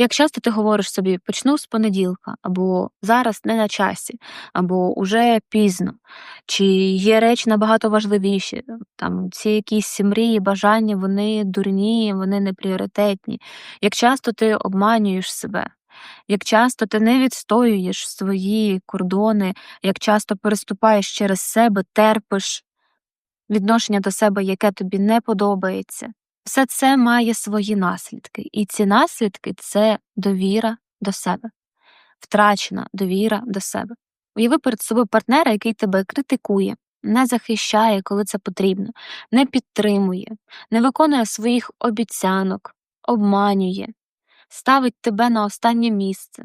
Як часто ти говориш собі почну з понеділка, або зараз не на часі, або уже пізно, чи є речі набагато важливіші, там ці якісь мрії, бажання, вони дурні, вони не пріоритетні. Як часто ти обманюєш себе, як часто ти не відстоюєш свої кордони, як часто переступаєш через себе, терпиш відношення до себе, яке тобі не подобається. Все це має свої наслідки, і ці наслідки це довіра до себе, втрачена довіра до себе. Уяви перед собою партнера, який тебе критикує, не захищає, коли це потрібно, не підтримує, не виконує своїх обіцянок, обманює, ставить тебе на останнє місце.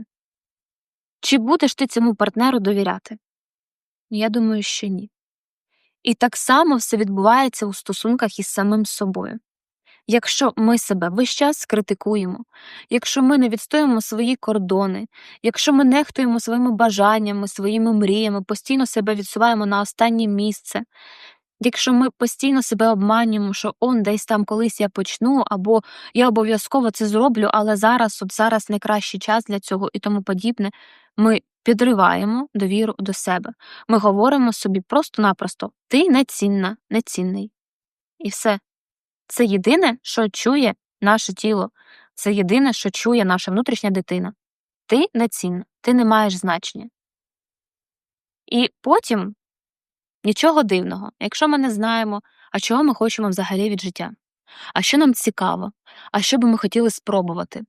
Чи будеш ти цьому партнеру довіряти? Я думаю, що ні. І так само все відбувається у стосунках із самим собою. Якщо ми себе весь час критикуємо, якщо ми не відстоїмо свої кордони, якщо ми нехтуємо своїми бажаннями, своїми мріями, постійно себе відсуваємо на останнє місце, якщо ми постійно себе обманюємо, що он десь там колись я почну, або я обов'язково це зроблю, але зараз, от зараз найкращий час для цього і тому подібне, ми підриваємо довіру до себе. Ми говоримо собі просто-напросто: ти нецінна, нецінний. І все. Це єдине, що чує наше тіло, це єдине, що чує наша внутрішня дитина. Ти нецінна, ти не маєш значення. І потім нічого дивного, якщо ми не знаємо, а чого ми хочемо взагалі від життя, а що нам цікаво, а що би ми хотіли спробувати.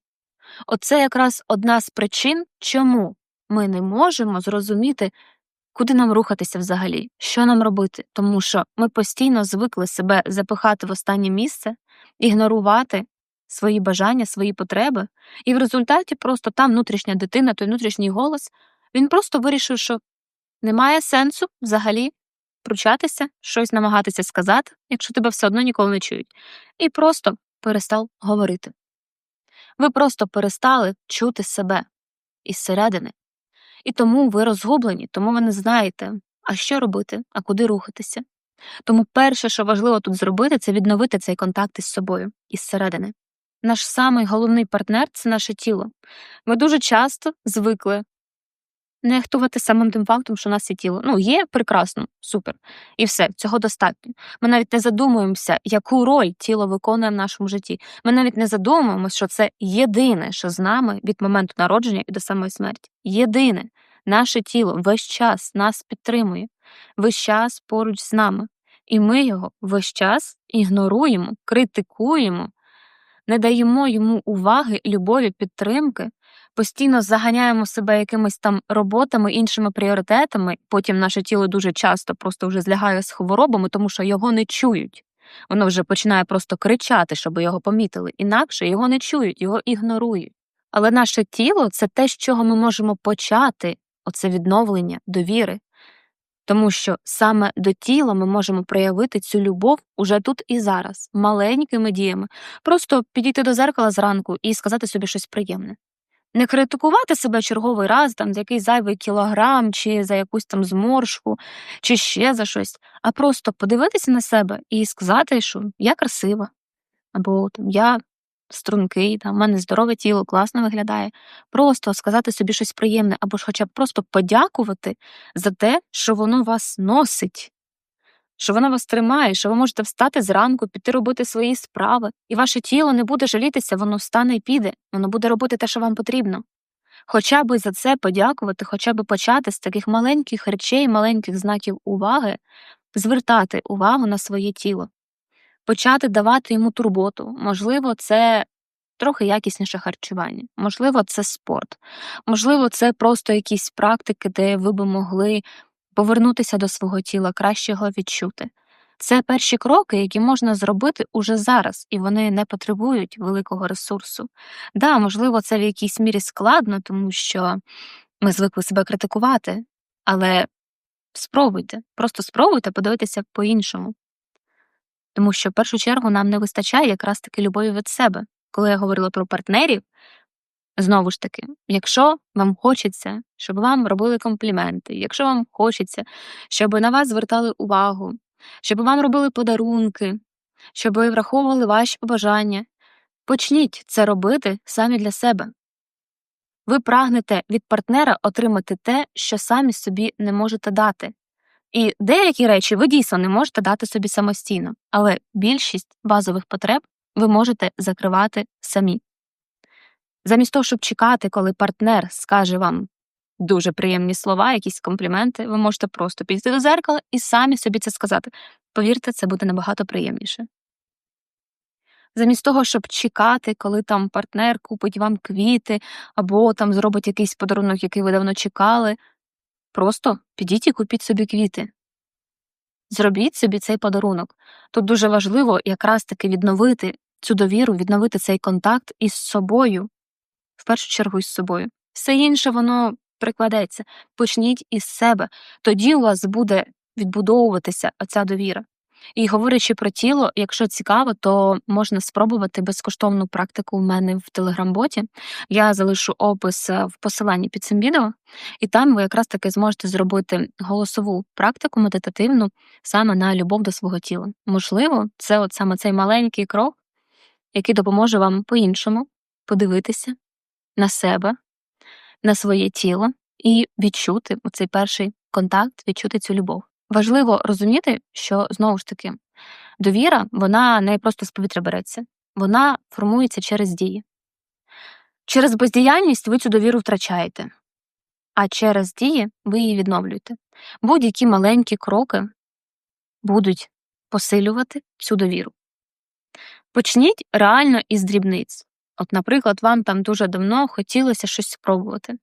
Оце якраз одна з причин, чому ми не можемо зрозуміти, куди нам рухатися взагалі, що нам робити, тому що ми постійно звикли себе запихати в останнє місце, ігнорувати свої бажання, свої потреби, і в результаті просто там внутрішня дитина, той внутрішній голос, він просто вирішив, що немає сенсу взагалі пручатися, щось намагатися сказати, якщо тебе все одно ніколи не чують, і просто перестав говорити. Ви просто перестали чути себе із середини. І тому ви розгублені, тому ви не знаєте, а що робити, а куди рухатися. Тому перше, що важливо тут зробити, це відновити цей контакт із собою, із середини. Наш самий головний партнер це наше тіло. Ми дуже часто звикли нехтувати самим тим фактом, що у нас є тіло. Ну, є прекрасно, супер. І все, цього достатньо. Ми навіть не задумуємося, яку роль тіло виконує в нашому житті. Ми навіть не задумуємося, що це єдине, що з нами від моменту народження і до самої смерті. Єдине, наше тіло весь час нас підтримує, весь час поруч з нами. І ми його весь час ігноруємо, критикуємо, не даємо йому уваги, любові, підтримки, постійно заганяємо себе якимись там роботами, іншими пріоритетами, потім наше тіло дуже часто просто вже злягає з хворобами, тому що його не чують. Воно вже починає просто кричати, щоб його помітили. Інакше його не чують, його ігнорують. Але наше тіло це те, з чого ми можемо почати оце відновлення довіри. Тому що саме до тіла ми можемо проявити цю любов уже тут і зараз, маленькими діями, просто підійти до зеркала зранку і сказати собі щось приємне. Не критикувати себе черговий раз там за якийсь зайвий кілограм, чи за якусь там зморшку, чи ще за щось, а просто подивитися на себе і сказати, що я красива, або там я стрункий, там в мене здорове тіло, класно виглядає. Просто сказати собі щось приємне, або ж хоча б просто подякувати за те, що воно вас носить що вона вас тримає, що ви можете встати зранку, піти робити свої справи, і ваше тіло не буде жалітися, воно встане і піде, воно буде робити те, що вам потрібно. Хоча б за це подякувати, хоча б почати з таких маленьких речей, маленьких знаків уваги, звертати увагу на своє тіло, почати давати йому турботу. Можливо, це трохи якісніше харчування, можливо, це спорт, можливо, це просто якісь практики, де ви би могли повернутися до свого тіла, краще його відчути. Це перші кроки, які можна зробити уже зараз, і вони не потребують великого ресурсу. Да, можливо, це в якійсь мірі складно, тому що ми звикли себе критикувати, але спробуйте, просто спробуйте подивитися по-іншому. Тому що в першу чергу нам не вистачає якраз таки любові від себе. Коли я говорила про партнерів, Знову ж таки, якщо вам хочеться, щоб вам робили компліменти, якщо вам хочеться, щоб на вас звертали увагу, щоб вам робили подарунки, щоб ви враховували ваші побажання, почніть це робити самі для себе. Ви прагнете від партнера отримати те, що самі собі не можете дати. І деякі речі ви дійсно не можете дати собі самостійно, але більшість базових потреб ви можете закривати самі. Замість того, щоб чекати, коли партнер скаже вам дуже приємні слова, якісь компліменти, ви можете просто підійти до зеркала і самі собі це сказати. Повірте, це буде набагато приємніше. Замість того, щоб чекати, коли там партнер купить вам квіти або там зробить якийсь подарунок, який ви давно чекали, просто підіть і купіть собі квіти. Зробіть собі цей подарунок. Тут дуже важливо якраз таки відновити цю довіру, відновити цей контакт із собою, першу чергу із собою. Все інше воно прикладеться. Почніть із себе. Тоді у вас буде відбудовуватися оця довіра. І говорячи про тіло, якщо цікаво, то можна спробувати безкоштовну практику у мене в телеграм-боті. Я залишу опис е, в посиланні під цим відео, і там ви якраз таки зможете зробити голосову практику медитативну саме на любов до свого тіла. Можливо, це от саме цей маленький крок, який допоможе вам по-іншому подивитися на себе, на своє тіло і відчути цей перший контакт, відчути цю любов. Важливо розуміти, що знову ж таки довіра, вона не просто з повітря береться, вона формується через дії. Через бездіяльність ви цю довіру втрачаєте, а через дії ви її відновлюєте. Будь-які маленькі кроки будуть посилювати цю довіру. Почніть реально із дрібниць. От, наприклад, вам там дуже давно хотілося щось спробувати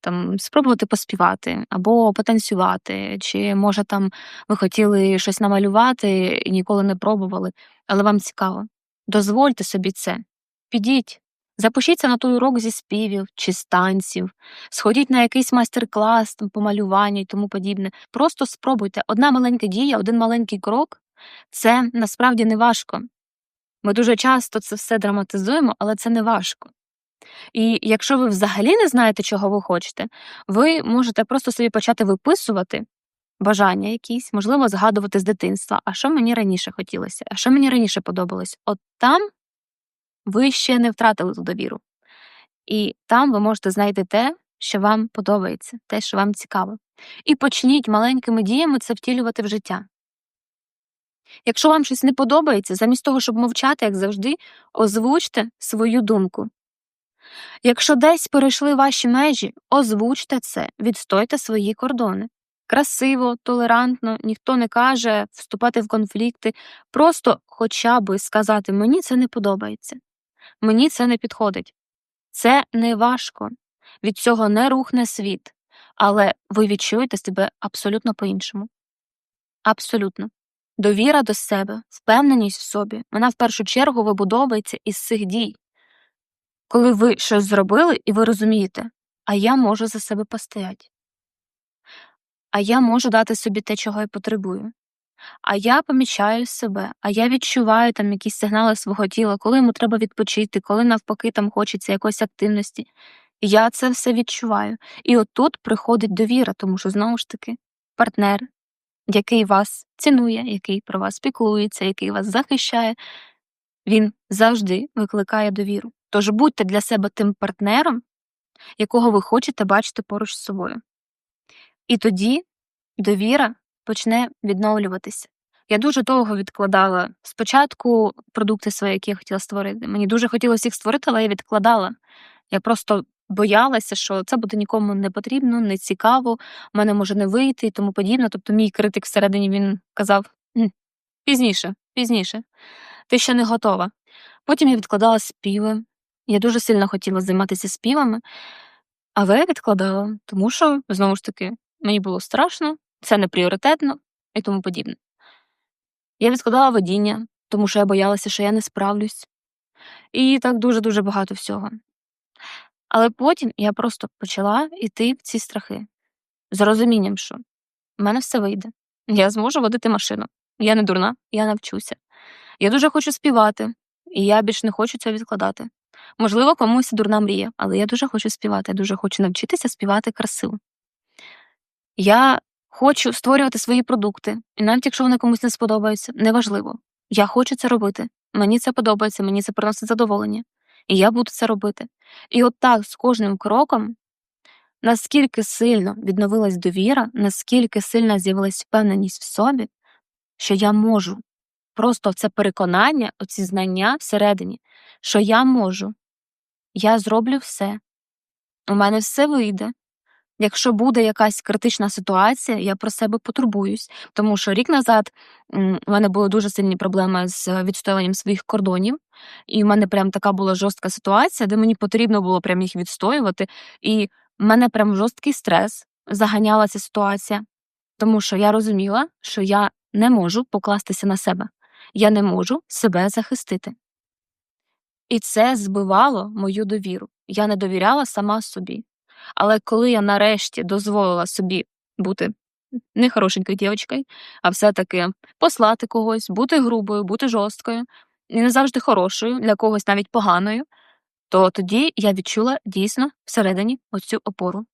там спробувати поспівати або потанцювати, чи може там ви хотіли щось намалювати і ніколи не пробували, але вам цікаво. Дозвольте собі це, підіть, запишіться на той урок зі співів чи з танців, сходіть на якийсь майстер-клас по малюванню і тому подібне. Просто спробуйте. Одна маленька дія, один маленький крок це насправді не важко. Ми дуже часто це все драматизуємо, але це не важко. І якщо ви взагалі не знаєте, чого ви хочете, ви можете просто собі почати виписувати бажання якісь, можливо, згадувати з дитинства, а що мені раніше хотілося, а що мені раніше подобалось. От там ви ще не втратили ту довіру. І там ви можете знайти те, що вам подобається, те, що вам цікаво. І почніть маленькими діями це втілювати в життя. Якщо вам щось не подобається, замість того, щоб мовчати, як завжди, озвучте свою думку. Якщо десь перейшли ваші межі, озвучте це, відстойте свої кордони. Красиво, толерантно, ніхто не каже вступати в конфлікти, просто хоча би сказати мені це не подобається, мені це не підходить. Це не важко, від цього не рухне світ, але ви відчуєте себе абсолютно по-іншому. Абсолютно. Довіра до себе, впевненість в собі, вона в першу чергу вибудовується із цих дій коли ви щось зробили і ви розумієте, а я можу за себе постояти. А я можу дати собі те, чого я потребую. А я помічаю себе, а я відчуваю там якісь сигнали свого тіла, коли йому треба відпочити, коли навпаки там хочеться якоїсь активності. Я це все відчуваю. І отут приходить довіра, тому що знову ж таки партнер, який вас цінує, який про вас піклується, який вас захищає, він завжди викликає довіру. Тож будьте для себе тим партнером, якого ви хочете бачити поруч з собою. І тоді довіра почне відновлюватися. Я дуже довго відкладала спочатку продукти свої, які я хотіла створити. Мені дуже хотілося їх створити, але я відкладала. Я просто боялася, що це буде нікому не потрібно, не цікаво, в мене може не вийти і тому подібне. Тобто, мій критик всередині він казав пізніше, пізніше, ти ще не готова. Потім я відкладала співи, я дуже сильно хотіла займатися співами, але я відкладала, тому що, знову ж таки, мені було страшно, це не пріоритетно і тому подібне. Я відкладала водіння, тому що я боялася, що я не справлюсь. І так дуже-дуже багато всього. Але потім я просто почала йти в ці страхи з розумінням, що в мене все вийде. Я зможу водити машину. Я не дурна, я навчуся. Я дуже хочу співати, і я більш не хочу це відкладати. Можливо, комусь дурна мрія, але я дуже хочу співати, я дуже хочу навчитися співати красиво. Я хочу створювати свої продукти, і навіть якщо вони комусь не сподобаються, неважливо. Я хочу це робити. Мені це подобається, мені це приносить задоволення. І я буду це робити. І от так з кожним кроком, наскільки сильно відновилась довіра, наскільки сильно з'явилась впевненість в собі, що я можу. Просто це переконання, оці знання всередині, що я можу, я зроблю все, у мене все вийде. Якщо буде якась критична ситуація, я про себе потурбуюсь, тому що рік назад у мене були дуже сильні проблеми з відстоюванням своїх кордонів, і в мене прям така була жорстка ситуація, де мені потрібно було прям їх відстоювати. І в мене прям жорсткий стрес заганяла ця ситуація, тому що я розуміла, що я не можу покластися на себе, я не можу себе захистити. І це збивало мою довіру. Я не довіряла сама собі. Але коли я нарешті дозволила собі бути не хорошенькою дівчинкою, а все-таки послати когось, бути грубою, бути жорсткою, і не завжди хорошою, для когось навіть поганою, то тоді я відчула дійсно всередині оцю опору,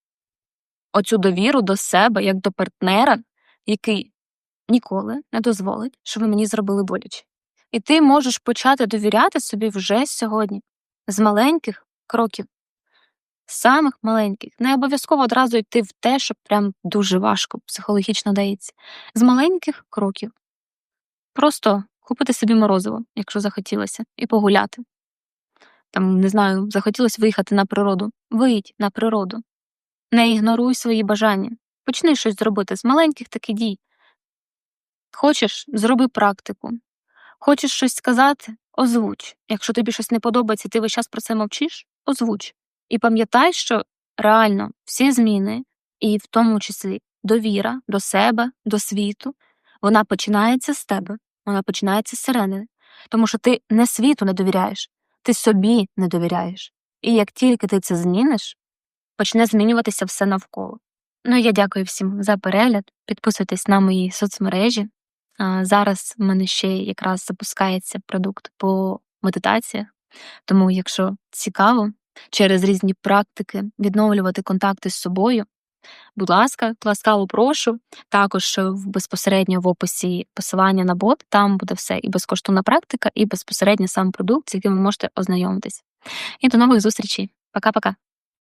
оцю довіру до себе як до партнера, який ніколи не дозволить, щоб ви мені зробили боляче. І ти можеш почати довіряти собі вже сьогодні, з маленьких кроків, самих маленьких. Не обов'язково одразу йти в те, що прям дуже важко психологічно дається. З маленьких кроків. Просто купити собі морозиво, якщо захотілося, і погуляти. Там, не знаю, захотілося виїхати на природу. Виїдь на природу. Не ігноруй свої бажання. Почни щось зробити з маленьких таких дій. Хочеш, зроби практику. Хочеш щось сказати? Озвуч. Якщо тобі щось не подобається, ти весь час про це мовчиш, озвуч. І пам'ятай, що реально всі зміни, і в тому числі довіра до себе, до світу, вона починається з тебе, вона починається з середини. Тому що ти не світу не довіряєш, ти собі не довіряєш. І як тільки ти це зміниш, почне змінюватися все навколо. Ну я дякую всім за перегляд. Підписуйтесь на мої соцмережі. Зараз в мене ще якраз запускається продукт по медитаціях, тому, якщо цікаво, через різні практики відновлювати контакти з собою, будь ласка, ласкаво прошу. Також безпосередньо в описі посилання на бот, там буде все і безкоштовна практика, і безпосередньо сам продукт, з яким ви можете ознайомитись. І до нових зустрічей. Пока-пока.